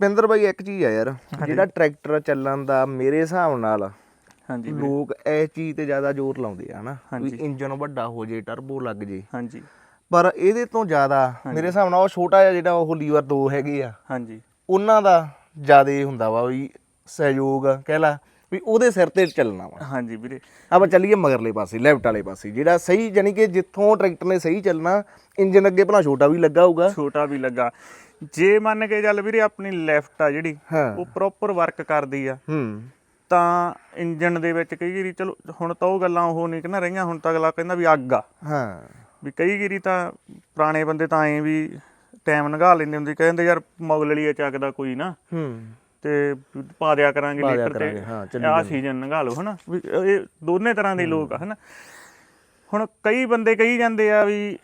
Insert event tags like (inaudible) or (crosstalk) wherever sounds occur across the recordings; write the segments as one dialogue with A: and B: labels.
A: ਪਿੰਦਰ ਬਾਈ ਇੱਕ ਚੀਜ਼ ਆ ਯਾਰ ਜਿਹੜਾ ਟਰੈਕਟਰ ਚੱਲਣ ਦਾ ਮੇਰੇ ਹਿਸਾਬ ਨਾਲ
B: ਹਾਂਜੀ
A: ਲੋਕ ਇਹ ਚੀਜ਼ ਤੇ ਜ਼ਿਆਦਾ ਜ਼ੋਰ ਲਾਉਂਦੇ ਆ ਹਨਾ ਵੀ। ਇੰਜਨ ਵੱਡਾ ਹੋ ਜੇ ਟਰਬੋ ਲੱਗ ਜੇ।
B: ਹਾਂਜੀ।
A: ਪਰ ਇਹਦੇ ਤੋਂ ਜ਼ਿਆਦਾ ਮੇਰੇ ਹਿਸਾਬ ਨਾਲ ਉਹ ਛੋਟਾ ਜਿਹਾ ਜਿਹੜਾ ਉਹ ਲੀਵਰ ਦੋ ਹੈਗੇ ਆ
B: ਹਾਂਜੀ।
A: ਉਹਨਾਂ ਦਾ ਜ਼ਿਆਦਾ ਹੁੰਦਾ ਵਾ ਵੀ ਸਹਿਯੋਗ ਕਹਿ ਲਾ ਵੀ ਉਹਦੇ ਸਿਰ ਤੇ ਚੱਲਣਾ ਵਾ।
B: ਹਾਂਜੀ ਵੀਰੇ।
A: ਆਪਾਂ ਚੱਲੀਏ ਮਗਰਲੇ ਪਾਸੇ ਲੈਫਟ ਵਾਲੇ ਪਾਸੇ ਜਿਹੜਾ ਸਹੀ ਜਾਨੀ ਕਿ ਜਿੱਥੋਂ ਟਰੈਕਟਰ ਨੇ ਸਹੀ ਚੱਲਣਾ ਇੰਜਨ ਅੱਗੇ ਭਲਾ ਛੋਟਾ ਵੀ ਲੱਗਾ ਹੋਊਗਾ।
B: ਛੋਟਾ ਵੀ ਲੱਗਾ। ਜੇ ਮੰਨ ਕੇ ਚੱਲ ਵੀਰੇ ਆਪਣੀ ਲੈਫਟ ਆ ਜਿਹੜੀ ਉਹ ਪ੍ਰੋਪਰ ਵਰਕ ਕਰਦੀ ਆ
A: ਹੂੰ।
B: ਤਾਂ ਇੰਜਨ ਦੇ ਵਿੱਚ ਕਈ ਵਾਰੀ ਚਲੋ ਹੁਣ ਤਾਂ ਉਹ ਗੱਲਾਂ ਉਹ ਨਹੀਂ ਕਿ ਨਾ ਰਹੀਆਂ ਹੁਣ ਤਾਂ ਅਗਲਾ ਕਹਿੰਦਾ ਵੀ ਅੱਗ ਆ।
A: ਹਾਂ।
B: ਵੀ ਕਈ ਵਾਰੀ ਤਾਂ ਪੁਰਾਣੇ ਬੰਦੇ ਤਾਂ ਐਂ ਵੀ ਟਾਈਮ ਲੰਘਾ ਲੈਂਦੇ ਹੁੰਦੇ ਕਹਿੰਦੇ ਯਾਰ ਮੁਗਲ ਲਈ ਚੱਕਦਾ ਕੋਈ ਨਾ।
A: ਹੂੰ।
B: ਤੇ ਪਾ ਦਿਆ ਕਰਾਂਗੇ ਲੀਟਰ ਤੇ। ਆਹ ਸੀਜ਼ਨ ਲੰਘਾ ਲਓ ਹਨਾ। ਵੀ ਇਹ ਦੋਨੇ ਤਰ੍ਹਾਂ ਦੇ ਲੋਕ ਆ ਹਨਾ। ਹੁਣ ਕਈ ਬੰਦੇ ਕਹੀ ਜਾਂਦੇ ਆ ਵੀ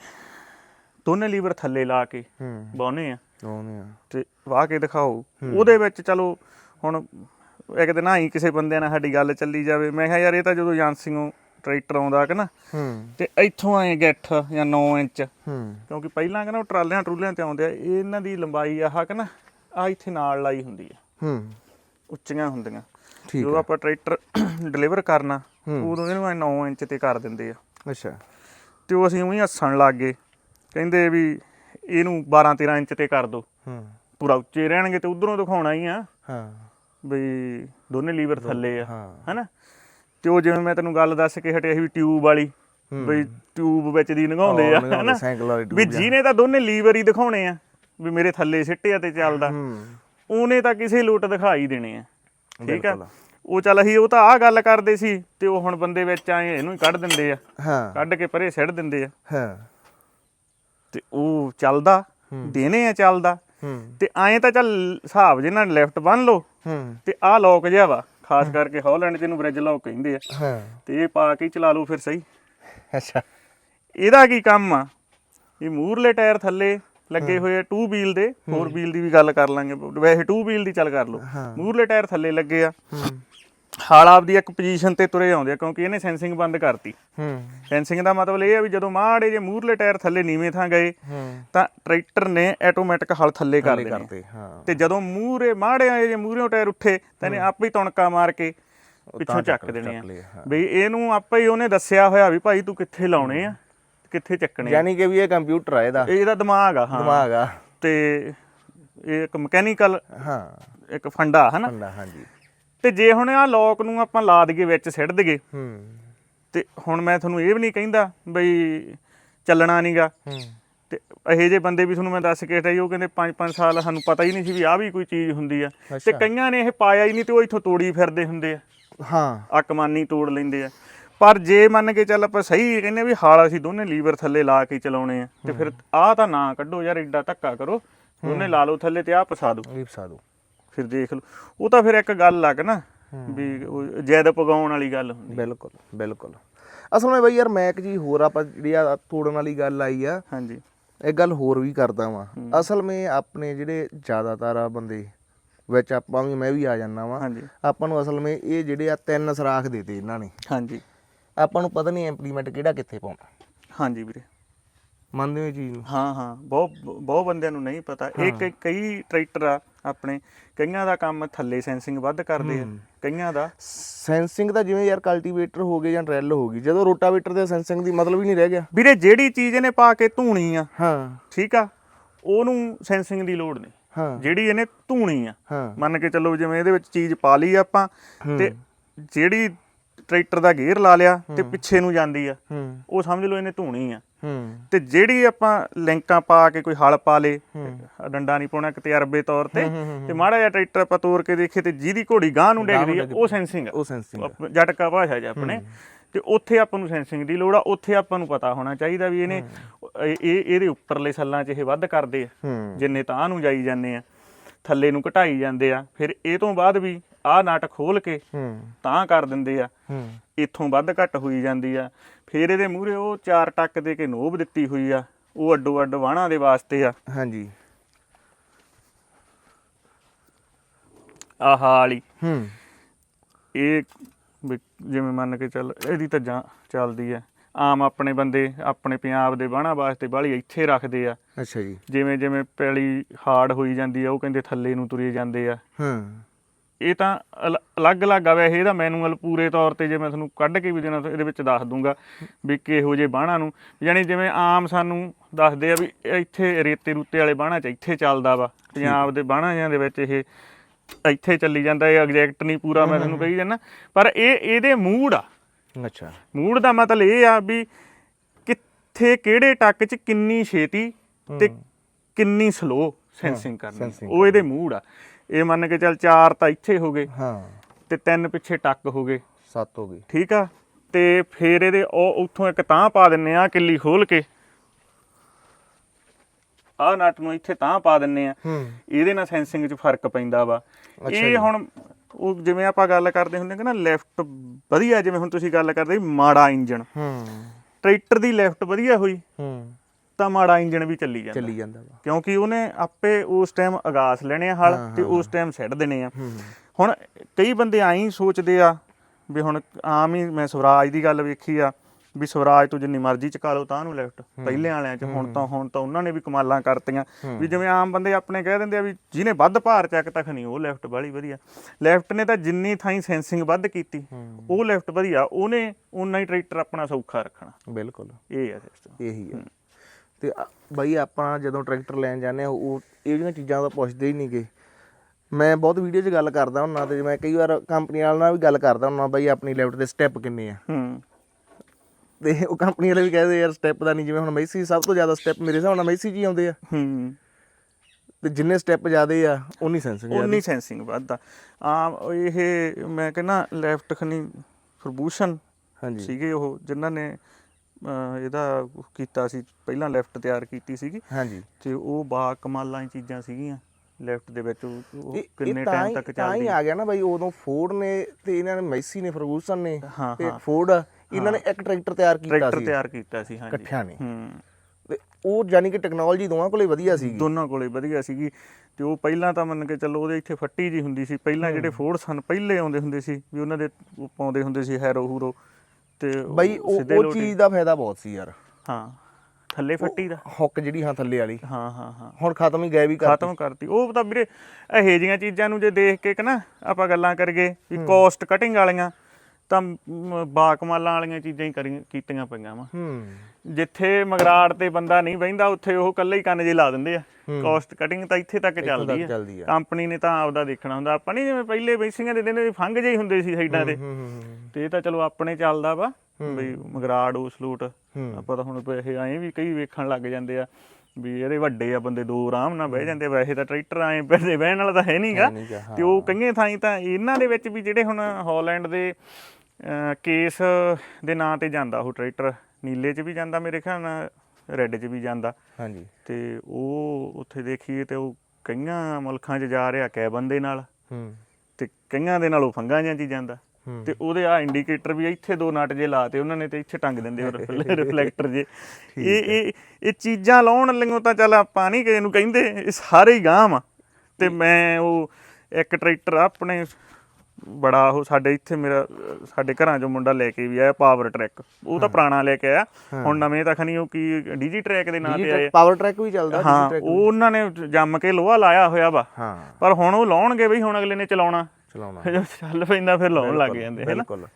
B: ਦੋਨੇ ਲੀਵਰ ਥੱਲੇ ਲਾ ਕੇ
A: ਹੂੰ।
B: ਬਾਉਨੇ ਆ।
A: ਆ।
B: ਤੇ ਵਾਹ ਕੇ ਦਿਖਾਓ। ਉਹਦੇ ਵਿੱਚ ਚਲੋ ਹੁਣ ਇੱਕ ਦਿਨ ਆਈ ਕਿਸੇ ਬੰਦੇ ਨਾਲ ਸਾਡੀ ਗੱਲ ਚੱਲੀ ਜਾਵੇ। ਮੈਂ ਕਿਹਾ ਯਾਰ ਇਹ ਤਾਂ ਜਦੋਂ ਏਜੰਸੀੋਂ ਟਰੈਕਟਰ ਆਉਂਦਾ ਕਿ ਨਾ ਤੇ ਇੱਥੋਂ ਆਏ ਗਿੱਠ ਜਾਂ 9 ਇੰਚ। ਕਿਉਂਕਿ ਪਹਿਲਾਂ ਕਿ ਨਾ ਉਹ ਟਰਾਲਿਆਂ ਟਰੂਲਿਆਂ ਤੇ ਆਉਂਦੇ ਆ ਇਹ ਇਹਨਾਂ ਦੀ ਲੰਬਾਈ ਆਹ ਕਿ ਨਾ ਆ ਇੱਥੇ ਨਾਲ ਲਾਈ ਹੁੰਦੀ ਆ।
A: ਹੂੰ।
B: ਉੱਚੀਆਂ ਹੁੰਦੀਆਂ।
A: ਠੀਕ
B: ਜਦੋਂ ਆਪਾਂ ਟਰੈਕਟਰ ਡਿਲੀਵਰ (coughs) ਕਰਨਾ ਉਦੋਂ ਇਹਨੂੰ 9 ਇੰਚ ਤੇ ਕਰ ਦਿੰਦੇ ਆ।
A: ਅੱਛਾ।
B: ਤੇ ਉਹ ਅਸੀਂ ਉਹੀ ਹੱਸਣ ਲੱਗ ਗਏ। ਕਹਿੰਦੇ ਵੀ ਇਹਨੂੰ 12 13 ਇੰਚ ਤੇ ਕਰ ਦੋ।
A: ਹੂੰ।
B: ਪੂਰਾ ਉੱਚੇ ਰਹਿਣਗੇ ਤੇ ਉਧਰੋਂ ਦਿਖਾਉਣਾ ਹੀ ਆ।
A: ਹਾਂ।
B: ਬਈ ਦੋਨੇ ਲੀਵਰ ਥੱਲੇ ਆ ਹੈਨਾ? ਤੇ ਉਹ ਜਿਵੇਂ ਮੈਂ ਤੈਨੂੰ ਗੱਲ ਦੱਸ ਕੇ ਹਟਿਆ ਸੀ ਵੀ ਟਿਊਬ ਵਾਲੀ ਬਈ ਟਿਊਬ ਵਿੱਚ ਦੀ ਲੰਘਾਉਂਦੇ ਆ ਹੈਨਾ? ਵੀ ਜਿਹਨੇ ਤਾਂ ਦੋਨੇ ਲੀਵਰ ਹੀ ਦਿਖਾਉਣੇ ਆ ਵੀ ਮੇਰੇ ਥੱਲੇ ਸਿੱਟਿਆ ਤੇ ਚੱਲਦਾ।
A: ਹੂੰ।
B: ਉਹਨੇ ਤਾਂ ਕਿਸੇ ਲੂਟ ਦਿਖਾਈ ਦੇਣੇ ਆ ਠੀਕ ਆ। ਉਹ ਚੱਲ ਅਸੀਂ ਉਹ ਤਾਂ ਆਹ ਗੱਲ ਕਰਦੇ ਸੀ ਤੇ ਉਹ ਹੁਣ ਬੰਦੇ ਵਿੱਚ ਆਏ ਇਹਨੂੰ ਹੀ ਕੱਢ ਦਿੰਦੇ ਆ।
A: ਹਾਂ।
B: ਕੱਢ ਕੇ ਪਰੇ ਸਿੱਟ ਦਿੰਦੇ ਆ।
A: ਹਾਂ।
B: ਤੇ ਉਹ ਚੱਲਦਾ ਦੇਣੇ ਆ ਚੱਲਦਾ। ਤੇ ਐਂ ਤਾਂ ਚੱਲ ਹਿਸਾਬ ਜੇ ਨਾਲ ਲੈਫਟ ਬੰਨ ਲਓ ਤੇ ਆਹ ਲੋਕ ਜਿਹਾ ਵਾ ਖਾਸ ਕਰਕੇ ਹਾਲੈਂਡ ਜਿਹਨੂੰ ਬ੍ਰਿਜ ਲੋਕ ਕਹਿੰਦੇ ਆ।
A: ਹਾਂ।
B: ਤੇ ਇਹ ਪਾ ਕੇ ਚਲਾ ਲਓ ਫਿਰ ਸਹੀ।
A: ਅੱਛਾ।
B: ਇਹਦਾ ਕੀ ਕੰਮ ਆ? ਇਹ ਮੂਰਲੇ ਟਾਇਰ ਥੱਲੇ ਲੱਗੇ ਹੋਏ ਆ 2 ਵੀਲ ਦੇ 4 ਵੀਲ ਦੀ ਵੀ ਗੱਲ ਕਰ ਲਾਂਗੇ। ਵੈਸੇ 2 ਵੀਲ ਦੀ ਚੱਲ ਕਰ ਲਓ। ਮੂਰਲੇ ਟਾਇਰ ਥੱਲੇ ਲੱਗੇ ਆ। ਹਾਲ ਆਪਦੀ ਇੱਕ ਪੋਜੀਸ਼ਨ ਤੇ ਤੁਰੇ ਆਉਂਦੇ ਆ ਕਿਉਂਕਿ ਇਹਨੇ ਸੈਂਸਿੰਗ ਬੰਦ ਕਰਤੀ।
A: ਹੂੰ।
B: ਸੈਂਸਿੰਗ ਦਾ ਮਤਲਬ ਇਹ ਆ ਵੀ ਜਦੋਂ ਮਾੜੇ ਜੇ ਮੂਰਲੇ ਟਾਇਰ ਥੱਲੇ ਨੀਵੇਂ ਥਾਂ ਗਏ
A: ਹੂੰ।
B: ਤਾਂ ਟਰੈਕਟਰ ਨੇ ਆਟੋਮੈਟਿਕ ਹਲ ਥੱਲੇ ਕਰ ਦੇਣੇ। ਆ।
A: ਹਾਂ।
B: ਤੇ ਜਦੋਂ ਮੂਹਰੇ ਮਾੜੇ ਆਏ ਜੇ ਮੂਹਰੇ ਟਾਇਰ ਉੱਠੇ ਤਾਂ ਇਹਨੇ ਆਪੇ ਹੀ ਤੁਣਕਾ ਮਾਰ ਕੇ ਪਿੱਛੋਂ ਚੱਕ ਦੇਣੇ ਆ। ਬਈ ਇਹਨੂੰ ਆਪੇ ਹੀ ਉਹਨੇ ਦੱਸਿਆ ਹੋਇਆ ਵੀ ਭਾਈ ਤੂੰ ਕਿੱਥੇ ਲਾਉਣੇ ਆ ਕਿੱਥੇ ਚੱਕਣੇ ਆ।
A: ਯਾਨੀ ਕਿ ਵੀ ਇਹ ਕੰਪਿਊਟਰ ਆ ਇਹਦਾ।
B: ਇਹ ਇਹਦਾ ਦਿਮਾਗ ਆ ਹਾਂ।
A: ਦਿਮਾਗ ਆ।
B: ਤੇ ਇਹ ਇੱਕ ਮਕੈਨੀਕਲ
A: ਹਾਂ।
B: ਇੱਕ ਫੰਡਾ ਹਨਾ?
A: ਫੰਡਾ ਹਾਂਜੀ।
B: ਤੇ ਜੇ ਹੁਣ ਆ ਲੋਕ ਨੂੰ ਆਪਾਂ ਲਾ ਦਈਏ ਵਿੱਚ ਸਿੱਟ ਦਈਏ
A: ਹੂੰ।
B: ਤੇ ਹੁਣ ਮੈਂ ਤੁਹਾਨੂੰ ਇਹ ਵੀ ਨਹੀਂ ਕਹਿੰਦਾ ਬਈ ਚੱਲਣਾ ਨਹੀਂਗਾ
A: ਹੂੰ।
B: ਤੇ ਇਹੋ ਜਿਹੇ ਬੰਦੇ ਵੀ ਤੁਹਾਨੂੰ ਮੈਂ ਦੱਸ ਕੇ ਹਟਾਈ ਉਹ ਕਹਿੰਦੇ 5-5 ਸਾਲ ਸਾਨੂੰ ਪਤਾ ਹੀ ਨਹੀਂ ਸੀ ਵੀ ਆਹ ਵੀ ਕੋਈ ਚੀਜ਼ ਹੁੰਦੀ ਆ। ਤੇ। ਕਈਆਂ ਨੇ ਇਹ ਪਾਇਆ ਹੀ ਨਹੀਂ ਤੇ ਉਹ ਇੱਥੋਂ ਤੋੜੀ ਫਿਰਦੇ ਹੁੰਦੇ ਆ।
A: ਹਾਂ।
B: ਅਕਮਾਨੀ ਤੋੜ ਲੈਂਦੇ ਆ। ਪਰ ਜੇ ਮੰਨ ਕੇ ਚੱਲ ਆਪਾਂ ਸਹੀ ਕਹਿੰਦੇ ਵੀ ਹਾਲ ਅਸੀਂ ਦੋਨੇ ਲੀਵਰ ਥੱਲੇ ਲਾ ਕੇ ਚਲਾਉਣੇ ਆ ਤੇ ਫਿਰ ਆਹ ਤਾਂ ਨਾ ਕੱਢੋ ਯਾਰ ਐਡਾ ਧੱਕਾ ਕਰੋ ਦੋਨੇ ਲਾ ਲਓ ਥੱਲੇ ਤੇ ਆਹ ਪਸਾ ਦਿਓ।
A: ਇਹ ਫਸਾ ਦੋ
B: ਫਿਰ ਦੇਖ ਲਓ। ਉਹ ਤਾਂ ਫਿਰ ਇੱਕ ਗੱਲ ਲੱਗ ਨਾ ਵੀ ਜੈਦ ਪਗਾਉਣ ਵਾਲੀ ਗੱਲ ਹੁੰਦੀ
A: ਬਿਲਕੁਲ ਬਿਲਕੁਲ। ਅਸਲ ਵਿੱਚ ਬਈ ਯਾਰ ਮੈਂ ਇੱਕ ਜੀ ਹੋਰ ਆਪਾਂ ਜਿਹੜੀ ਆ ਤੋੜਨ ਵਾਲੀ ਗੱਲ ਆਈ ਆ
B: ਹਾਂਜੀ।
A: ਇੱਕ ਗੱਲ ਹੋਰ ਵੀ ਕਰਦਾ ਵਾਂ। ਅਸਲ ਵਿੱਚ ਆਪਣੇ ਜਿਹੜੇ ਜ਼ਿਆਦਾਤਰ ਆ ਬੰਦੇ ਵਿੱਚ ਆਪਾਂ ਵੀ ਮੈਂ ਵੀ ਆ ਜਾਂਦਾ ਵਾਂ। ਆਪਾਂ ਨੂੰ ਅਸਲ ਵਿੱਚ ਇਹ ਜਿਹੜੇ ਆ ਤਿੰਨ ਸਰਾਖ ਦੇਤੇ ਇਹਨਾਂ ਨੇ।
B: ਹਾਂਜੀ।
A: ਆਪਾਂ ਨੂੰ ਪਤਾ ਨਹੀਂ ਇੰਪਲੀਮੈਂਟ ਕਿਹੜਾ ਕਿੱਥੇ ਪਾਉਣਾ।
B: ਹਾਂਜੀ ਵੀਰੇ।
A: ਮੰਨਦੇ ਹੋ ਚੀਜ਼ ਨੂੰ?
B: ਹਾਂ ਹਾਂ। ਬਹੁਤ ਬਹੁਤ ਬੰਦਿਆਂ ਨੂੰ ਨਹੀਂ ਪਤਾ। ਇਹ ਕਈ ਟਰੈਕਟਰ ਆ ਆਪਣੇ ਕਈਆਂ ਦਾ ਕੰਮ ਥੱਲੇ ਸੈਂਸਿੰਗ ਵੱਧ ਕਰਦੇ ਆ ਕਈਆਂ ਦਾ
A: ਸੈਂਸਿੰਗ ਦਾ ਜਿਵੇਂ ਯਾਰ ਕਲਟੀਵੇਟਰ ਹੋ ਗਏ ਜਾਂ ਡਰੈਲ ਹੋ ਗਈ ਜਦੋਂ ਰੋਟਾਵੇਟਰ ਦੇ ਸੈਂਸਿੰਗ ਦੀ ਮਤਲਬ ਹੀ ਨਹੀਂ ਰਹਿ ਗਿਆ।
B: ਵੀਰੇ ਜਿਹੜੀ ਚੀਜ਼ ਇਹਨੇ ਪਾ ਕੇ ਧੂਣੀ ਆ
A: ਹਾਂ।
B: ਠੀਕ ਆ ਉਹਨੂੰ ਸੈਂਸਿੰਗ ਦੀ ਲੋੜ ਨਹੀਂ।
A: ਹਾਂ।
B: ਜਿਹੜੀ ਇਹਨੇ ਧੂਣੀ ਆ ਮੰਨ ਕੇ ਚੱਲੋ ਜਿਵੇਂ ਇਹਦੇ ਵਿੱਚ ਚੀਜ਼ ਪਾ ਲਈ ਆਪਾਂ ਤੇ ਜਿਹੜੀ ਟਰੈਕਟਰ ਦਾ ਗੇਅਰ ਲਾ ਲਿਆ ਤੇ ਪਿੱਛੇ ਨੂੰ ਜਾਂਦੀ ਆ ਉਹ ਸਮਝ ਲਓ ਇਹਨੇ ਧੂਣੀ ਆ। ਤੇ ਜਿਹੜੀ ਆਪਾਂ ਲਿੰਕਾਂ ਪਾ ਕੇ ਕੋਈ ਹਲ ਪਾ ਲੇ ਡੰਡਾ ਨਹੀਂ ਪਾਉਣਾ ਇੱਕ ਤਜਰਬੇ ਤੌਰ ਤੇ ਤੇ ਮਾੜਾ ਜਿਹਾ ਟਰੈਕਟਰ ਆਪਾਂ ਤੋਰ ਕੇ ਦੇਖੇ ਤੇ ਜਿਹਦੀ ਘੋੜੀ ਗਾਂ ਨੂੰ ਡਿੱਗਦੀ ਆ ਉਹ ਸੈਂਸਿੰਗ
A: ਉਹ ਸੈਂਸਿੰਗ
B: ਜਟਕਾ ਭਾਸ਼ਾ 'ਚ ਆਪਣੇ। ਤੇ ਉੱਥੇ ਆਪਾਂ ਨੂੰ ਸੈਂਸਿੰਗ ਦੀ ਲੋੜ ਆ ਉੱਥੇ ਆਪਾਂ ਨੂੰ ਪਤਾ ਹੋਣਾ ਚਾਹੀਦਾ ਵੀ ਇਹਨੇ ਇਹ ਇਹ- ਇਹਦੇ ਉੱਪਰਲੇ ਸੱਲਾਂ 'ਚ ਇਹ ਵੱਧ ਕਰਦੇ ਆ। ਜਿੰਨੇ ਤਾਂ ਨੂੰ ਜਾਈ ਜਾਂਦੇ ਆ ਥੱਲੇ ਨੂੰ ਘਟਾਈ ਜਾਂਦੇ ਆ। ਫਿਰ ਇਹ ਤੋਂ ਬਾਅਦ ਵੀ ਆਹ ਨਟ ਖੋਲ ਕੇ
A: ਹੂੰ।
B: ਤਾਂ ਕਰ ਦਿੰਦੇ ਆ।
A: ਹੂੰ।
B: ਇੱਥੋਂ ਵੱਧ ਘਟ ਹੋਈ ਜਾਂਦੀ ਆ। ਫਿਰ ਇਹਦੇ ਮੂਹਰੇ ਉਹ ਚਾਰ ਟੱਕ ਦੇ ਕੇ ਨੋਬ ਦਿੱਤੀ ਹੋਈ ਆ। ਉਹ ਅੱਡੋ ਅੱਡ ਵਾਹਣਾ ਦੇ ਵਾਸਤੇ ਆ।
A: ਹਾਂਜੀ।
B: ਆਹ ਵਾਲੀ।
A: ਹੂੰ।
B: ਇਹ ਜਿਵੇਂ ਮੰਨ ਕੇ ਚੱਲ ਇਹਦੀ ਤਾਂ ਜਾਂ ਚੱਲਦੀ ਆ। ਆਮ ਆਪਣੇ ਬੰਦੇ ਆਪਣੇ ਪੰਜਾਬ ਦੇ ਬਾਣਾ ਵਾਸਤੇ ਬਾਹਲੀ ਇੱਥੇ ਰੱਖਦੇ ਆ।
A: ਅੱਛਾ ਜੀ।
B: ਜਿਵੇਂ ਜਿਵੇਂ ਪੈਲੀ ਹਾਰਡ ਹੋਈ ਜਾਂਦੀ ਆ ਉਹ ਕਹਿੰਦੇ ਥੱਲੇ ਨੂੰ ਤੁਰੇ ਜਾਂਦੇ ਆ।
A: ਹਾਂ।
B: ਇਹ ਤਾਂ ਅਲ- ਅਲੱਗ-ਅਲੱਗ ਆ ਵੈਸੇ ਇਹਦਾ ਮੈਨੂਅਲ ਪੂਰੇ ਤੌਰ ਤੇ ਜੇ ਮੈਂ ਤੁਹਾਨੂੰ ਕੱਢ ਕੇ ਵੀ ਦੇਣਾ ਤਾਂ ਇਹਦੇ ਵਿੱਚ ਦੱਸ ਦੂੰਗਾ ਵੀ ਕਿਹੋ ਜਿਹੇ ਬਾਣਾ ਨੂੰ। ਯਾਨੀ ਜਿਵੇਂ ਆਮ ਸਾਨੂੰ ਦੱਸਦੇ ਆ ਵੀ ਇੱਥੇ ਰੇਤੇ ਰੂਤੇ ਵਾਲੇ ਬਾਣਾ ਚ ਇੱਥੇ ਚੱਲਦਾ ਵਾ ਪੰਜਾਬ ਦੇ ਬਾਣਾਂ ਦੇ ਵਿੱਚ ਇਹ ਇੱਥੇ ਚੱਲੀ ਜਾਂਦਾ ਇਹ ਐਗਜ਼ੈਕਟ ਨਹੀਂ ਪੂਰਾ ਮੈਂ ਤੁਹਾਨੂੰ ਕਹੀ ਜਾਂਦਾ। ਪਰ ਇਹ ਇਹਦੇ ਮੂਡ ਆ।
A: ਅੱਛਾ।
B: ਮੂਡ ਦਾ ਮਤਲਬ ਇਹ ਆ ਵੀ ਕਿੱਥੇ ਕਿਹੜੇ ਟੱਕ 'ਚ ਕਿੰਨੀ ਛੇਤੀ ਤੇ ਕਿੰਨੀ ਸਲੋ ਸੈਂਸਿੰਗ ਕਰਨੀ ਉਹ ਇਹਦੇ ਮੂਡ ਆ। ਇਹ ਮੰਨ ਕੇ ਚੱਲ ਚਾਰ ਤਾਂ ਇੱਥੇ ਹੋ ਗਏ
A: ਹਾਂ।
B: ਤੇ ਤਿੰਨ ਪਿੱਛੇ ਟੱਕ ਹੋ ਗਏ।
A: ਸੱਤ ਹੋ ਗਈ
B: ਠੀਕ ਆ? ਤੇ ਫੇਰ ਇਹਦੇ ਉਹ ਉੱਥੋਂ ਇੱਕ ਤਾਂ ਪਾ ਦਿੰਨੇ ਆ ਕਿੱਲੀ ਖੋਲ ਕੇ। ਆਹ ਨਟ ਨੂੰ ਇੱਥੇ ਤਾਂ ਪਾ ਦਿੰਨੇ ਆ। ਇਹਦੇ ਨਾਲ ਸੈਂਸਿੰਗ 'ਚ ਫ਼ਰਕ ਪੈਂਦਾ ਵਾ। ਇਹ ਹੁਣ ਉਹ ਜਿਵੇਂ ਆਪਾਂ ਗੱਲ ਕਰਦੇ ਹੁੰਦੇ ਕਿ ਨਾ ਲੈਫਟ ਵਧੀਆ ਜਿਵੇਂ ਹੁਣ ਤੁਸੀਂ ਗੱਲ ਕਰਦੇ ਮਾੜਾ ਇੰਜਣ।
A: ਹੂੰ।
B: ਟਰੈਕਟਰ ਦੀ ਲੈਫਟ ਵਧੀਆ ਹੋਈ।
A: ਹੂੰ।
B: ਤਾਂ ਮਾੜਾ ਇੰਜਣ ਵੀ ਚੱਲੀ ਜਾਂਦਾ।
A: ਚੱਲੀ ਜਾਂਦਾ ਵਾ।
B: ਕਿਉਂਕਿ ਉਹਨੇ ਆਪੇ ਉਸ ਟਾਈਮ ਅਗਾਸ ਲੈਣੇ ਆ ਹਲ ਤੇ ਉਸ ਟਾਈਮ ਸਿੱਟ ਦੇਣੇ ਆ। ਹੁਣ ਕਈ ਬੰਦੇ ਆਈ ਸੋਚਦੇ ਆ ਵੀ ਹੁਣ ਆਮ ਹੀ ਮੈਂ ਸਵਰਾਜ ਦੀ ਗੱਲ ਵੇਖੀ ਆ ਵੀ ਸਵਰਾਜ ਤੋਂ ਜਿੰਨੀ ਮਰਜ਼ੀ ਚਕਾ ਲਓ ਤਾਂ ਨੂੰ ਲੈਫਟ ਪਹਿਲੇ ਵਾਲਿਆਂ ਚ ਹੁਣ ਤਾਂ ਹੁਣ ਤਾਂ ਉਹਨਾਂ ਨੇ ਵੀ ਕਮਾਲਾਂ ਕਰਤੀਆਂ। ਵੀ ਜਿਵੇਂ ਆਮ ਬੰਦੇ ਆਪਣੇ ਕਹਿ ਦਿੰਦੇ ਆ ਵੀ ਜਿਹਨੇ ਵੱਧ ਭਾਰ ਚੱਕ ਤੱਕ ਨਹੀਂ ਉਹ ਲੈਫਟ ਵਾਲੀ ਵਧੀਆ। ਲੈਫਟ ਨੇ ਤਾਂ ਜਿੰਨੀ ਥਾਈ ਸੈਂਸਿੰਗ ਵੱਧ ਕੀਤੀ ਉਹ ਲੈਫਟ ਵਧੀਆ ਉਹਨੇ ਉਨਾ ਹੀ ਟਰੈਕਟਰ ਆਪਣਾ ਸੌਖਾ ਰੱਖਣਾ।
A: ਬਿਲਕੁਲ।
B: ਇਹ ਆ ਸਿਸਟਮ
A: ਇਹੀ ਹੈ। ਤੇ ਆ- ਬਾਈ ਆਪਾਂ ਜਦੋਂ ਟਰੈਕਟਰ ਲੈਣ ਜਾਂਦੇ ਆ ਉਹ ਇਹ ਜਿਹੜੀਆਂ ਚੀਜ਼ਾਂ ਤਾਂ ਪੁੱਛਦੇ ਹੀ ਨਹੀਂਗੇ ਮੈਂ ਬਹੁਤ ਵੀਡੀਓ 'ਚ ਗੱਲ ਕਰਦਾ ਹੁੰਨਾ ਤੇ ਮੈਂ ਕਈ ਵਾਰ ਕੰਪਨੀ ਵਾਲਿਆਂ ਨਾਲ ਵੀ ਗੱਲ ਕਰਦਾ ਹੁੰਨਾ ਬਾਈ ਆਪਣੀ ਲੈਫਟ ਦੇ ਸਟੈਪ ਕਿੰਨੇ ਆ।
B: ਹੂੰ।
A: ਤੇ ਉਹ ਕੰਪਨੀ ਵਾਲੇ ਵੀ ਕਹਿੰਦੇ ਯਾਰ ਸਟੈਪ ਦਾ ਨਹੀਂ ਜਿਵੇਂ ਹੁਣ ਮੈਸੀ ਸਭ ਤੋਂ ਜ਼ਿਆਦਾ ਸਟੈਪ ਮੇਰੇ ਹਿਸਾਬ ਨਾਲ ਮੈਸੀ ਹੀ ਆਉਂਦੇ ਆ।
B: ਹੂੰ।
A: ਤੇ ਜਿੰਨੇ ਸਟੈਪ ਜ਼ਿਆਦੇ ਆ ਉਨੀ ਸੈਂਸਿੰਗ
B: ਉਨੀ ਸੈਂਸਿੰਗ ਵੱਧਦਾ। ਆਮ ਇਹ ਮੈਂ ਕਹਿੰਦਾ ਲੈਫਟ ਖਨੀ ਫਰਬੂਸ਼ਨ
A: ਹਾਂਜੀ।
B: ਸੀਗੇ ਉਹ ਜਿਨ੍ਹਾਂ ਨੇ ਇਹਦਾ ਕੀਤਾ ਸੀ ਪਹਿਲਾਂ ਲੈਫਟ ਤਿਆਰ ਕੀਤੀ ਸੀਗੀ।
A: ਹਾਂਜੀ।
B: ਤੇ ਉਹ ਬਾ ਕਮਾਲਾਂ ਦੀ ਚੀਜ਼ਾਂ ਸੀਗੀਆਂ ਲੈਫਟ ਦੇ ਵਿੱਚ ਉਹ ਕਿੰਨੇ ਟਾਈਮ ਤੱਕ
A: ਤਾਂ ਹੀ
B: ਚੱਲਦੀ?
A: ਆ ਗਿਆ ਨਾ ਬਾਈ ਉਦੋਂ ਫੋਰਡ ਨੇ ਤੇ ਇਹਨਾਂ ਨੇ ਮੈਸੀ ਨੇ ਫਰਗੂਸਨ ਨੇ ਤੇ। ਫੋਰਡ ਇਹਨਾਂ ਨੇ ਇੱਕ ਟਰੈਕਟਰ ਤਿਆਰ ਕੀਤਾ
B: ਟਰੈਕਟਰ
A: ਸੀ।
B: ਤਿਆਰ ਕੀਤਾ ਸੀ ਹਾਂਜੀ।
A: ਇਕੱਠਿਆਂ ਨੇ।
B: ਹੂੰ।
A: ਤੇ ਉਹ ਜਾਨੀ ਕਿ ਟੈਕਨੋਲੋਜੀ ਦੋਵਾਂ ਕੋਲੇ ਵਧੀਆ ਸੀਗੀ।
B: ਦੋਨਾਂ ਕੋਲੇ ਵਧੀਆ ਸੀਗੀ। ਤੇ ਉਹ ਪਹਿਲਾਂ ਤਾਂ ਮੰਨ ਕੇ ਚੱਲੋ ਉਹਦੇ ਇੱਥੇ ਫੱਟੀ ਜੀ ਹੁੰਦੀ ਸੀ। ਪਹਿਲਾਂ ਜਿਹੜੇ ਫੋਰਡ ਸਨ ਪਹਿਲੇ ਆਉਂਦੇ ਹੁੰਦੇ ਸੀ ਵੀ ਉਹਨਾਂ ਦੇ ਪਾਉਂਦੇ ਹੁੰਦੇ ਸੀ ਹੈਰੋ ਹੂਰੋ ਤੇ
A: ਬਾਈ ਉਹ
B: ਸਿੱਧੇ
A: ਉਹ
B: ਲੋਟੇ-
A: ਚੀਜ਼ ਦਾ ਫਾਇਦਾ ਬਹੁਤ ਸੀ ਯਾਰ।
B: ਹਾਂ ਥੱਲੇ ਫੱਟੀ ਦਾ।
A: ਹੁੱਕ ਜਿਹੜੀ ਹਾਂ ਥੱਲੇ ਵਾਲੀ।
B: ਹਾਂ ਹਾਂ ਹਾਂ।
A: ਹੁਣ ਖਤਮ ਹੀ ਗਏ ਵੀ ਕਰ
B: ਖਤਮ ਕਰਤੀ। ਉਹ ਤਾਂ ਵੀਰੇ ਇਹੋ ਜੀਆਂ ਚੀਜ਼ਾਂ ਨੂੰ ਜੇ ਦੇਖ ਕੇ ਕਿ ਨਾ ਆਪਾਂ ਗੱਲਾਂ ਕਰੀਏ ਵੀ ਕੋਸਟ ਕਟਿੰਗ ਵਾਲੀਆਂ ਤਾਂ ਬਾਕਮਾਲਾਂ ਵਾਲੀਆਂ ਚੀਜ਼ਾਂ ਹੀ ਕਰੀ ਕੀਤੀਆਂ ਪਈਆਂ ਵਾ।
A: ਹੂੰ।
B: ਜਿੱਥੇ ਮਗਰਾੜ ਤੇ ਬੰਦਾ ਨਹੀਂ ਬਹਿੰਦਾ ਉੱਥੇ ਉਹ ਇਕੱਲੇ ਹੀ ਕੰਨ ਜੇ ਲਾ ਦਿੰਦੇ ਆ। ਕੋਸਟ ਕਟਿੰਗ ਤਾਂ ਇੱਥੇ ਤੱਕ ਚੱਲਦੀ ਆ। ਕੰਪਨੀ ਨੇ ਤਾਂ ਆਪਦਾ ਦੇਖਣਾ ਹੁੰਦਾ। ਆਪਾਂ ਨਹੀਂ ਜਿਵੇਂ ਪਹਿਲੇ ਬੈਸੀਆਂ ਦੇ ਦਿਨ ਫੰਗ ਜਿਹੇ ਹੁੰਦੇ ਸੀ ਸਾਈਡਾਂ ਤੇ। ਤੇ ਇਹ ਤਾਂ ਚਲੋ ਆਪਣੇ ਚੱਲਦਾ ਵਾ ਬਈ ਮਗਰਾੜ ਉਹ ਸਲੂਟ। ਆਪਾਂ ਤਾਂ ਹੁਣ ਇਹ ਐਂ ਵੀ ਕਈ ਵੇਖਣ ਲੱਗ ਜਾਂਦੇ ਆ ਵੀ ਇਹਦੇ ਵੱਡੇ ਆ ਬੰਦੇ ਦੋ ਆਰਾਮ ਨਾਲ ਬਹਿ ਜਾਂਦੇ। ਵੈਸੇ ਤਾਂ ਟਰੈਕਟਰ ਐਂ ਬਹਿਦੇ ਬਹਿਣ ਵਾਲਾ ਤਾਂ ਹੈ ਨਹੀਂਗਾ ਤੇ ਉਹ ਕਈਆਂ ਥਾਈਂ ਤਾਂ ਇਹਨਾਂ ਦੇ ਵਿੱਚ ਵੀ ਜਿਹੜੇ ਹੁਣ ਹਾਲੈਂਡ ਦੇ ਕੇਸ ਦੇ ਨਾਂ ਤੇ ਜਾਂਦਾ ਉਹ ਟਰੈਕਟਰ। ਨੀਲੇ 'ਚ ਵੀ ਜਾਂਦਾ ਮੇਰੇ ਖਿਆਲ ਨਾਲ ਰੈੱਡ 'ਚ ਵੀ ਜਾਂਦਾ।
A: ਹਾਂਜੀ।
B: ਤੇ ਉਹ ਉੱਥੇ ਦੇਖੀਏ ਤੇ ਉਹ ਕਈਆਂ ਮੁਲਕਾਂ 'ਚ ਜਾ ਰਿਹਾ ਕੈਬਨ ਦੇ ਨਾਲ।
A: ਹੂੰ।
B: ਤੇ ਕਈਆਂ ਦੇ ਨਾਲ ਉਹ ਫੰਗਾਂ ਜਾਂ 'ਚ ਜਾਂਦਾ। ਤੇ ਉਹਦੇ ਆ ਇੰਡੀਕੇਟਰ ਵੀ ਇੱਥੇ ਦੋ ਨਟ ਜੇ ਲਾਤੇ ਉਹਨਾਂ ਨੇ ਤੇ ਇੱਥੇ ਟੰਗ ਦਿੰਦੇ ਉਹ (laughs) ਰਿਫਲੈਕਟਰ ਜੇ। ਇਹ ਇਹ ਇਹ ਚੀਜ਼ਾਂ ਲਾਉਣ ਲਈਓ ਤਾਂ ਚੱਲ ਆਪਾਂ ਨਹੀਂ ਕਿਸੇ ਨੂੰ ਕਹਿੰਦੇ ਇਹ ਸਾਰੇ ਹੀ ਆ ਤੇ ਮੈਂ ਉਹ ਇੱਕ ਟਰੈਕਟਰ ਆਪਣੇ ਬੜਾ ਉਹ ਸਾਡੇ ਇੱਥੇ ਮੇਰਾ ਸਾਡੇ ਘਰਾਂ ਚੋਂ ਮੁੰਡਾ ਲੈ ਕੇ ਵੀ ਆਇਆ ਪਾਵਰ ਟਰੈਕ ਉਹ ਤਾਂ ਪੁਰਾਣਾ ਲੈ ਕੇ ਆਇਆ। ਹੁਣ ਨਵੇਂ ਤਾਂ ਖਣੀ ਉਹ ਕੀ ਡੀਜੀ ਟਰੈਕ ਦੇ ਨਾਂ ਤੇ ਆਏ
A: ਪਾਵਰ ਟਰੈਕ ਵੀ ਚੱਲਦਾ
B: ਹਾਂ ਉਹ ਉਹਨਾਂ ਨੇ ਜੰਮ ਕੇ ਲੋਹਾ ਲਾਇਆ ਹੋਇਆ ਵਾ। ਪਰ ਹੁਣ ਉਹ ਲਾਉਣਗੇ ਬਈ ਹੁਣ ਅਗਲੇ ਨੇ ਚਲਾਉਣਾ।
A: ਚਲਾਉਣਾ।
B: ਚੱਲ ਪੈਂਦਾ ਫਿਰ ਲਾਉਣ ਲੱਗ ਜਾਂਦੇ ਹੈ ਨਾ?
A: ਬਿਲਕੁਲ।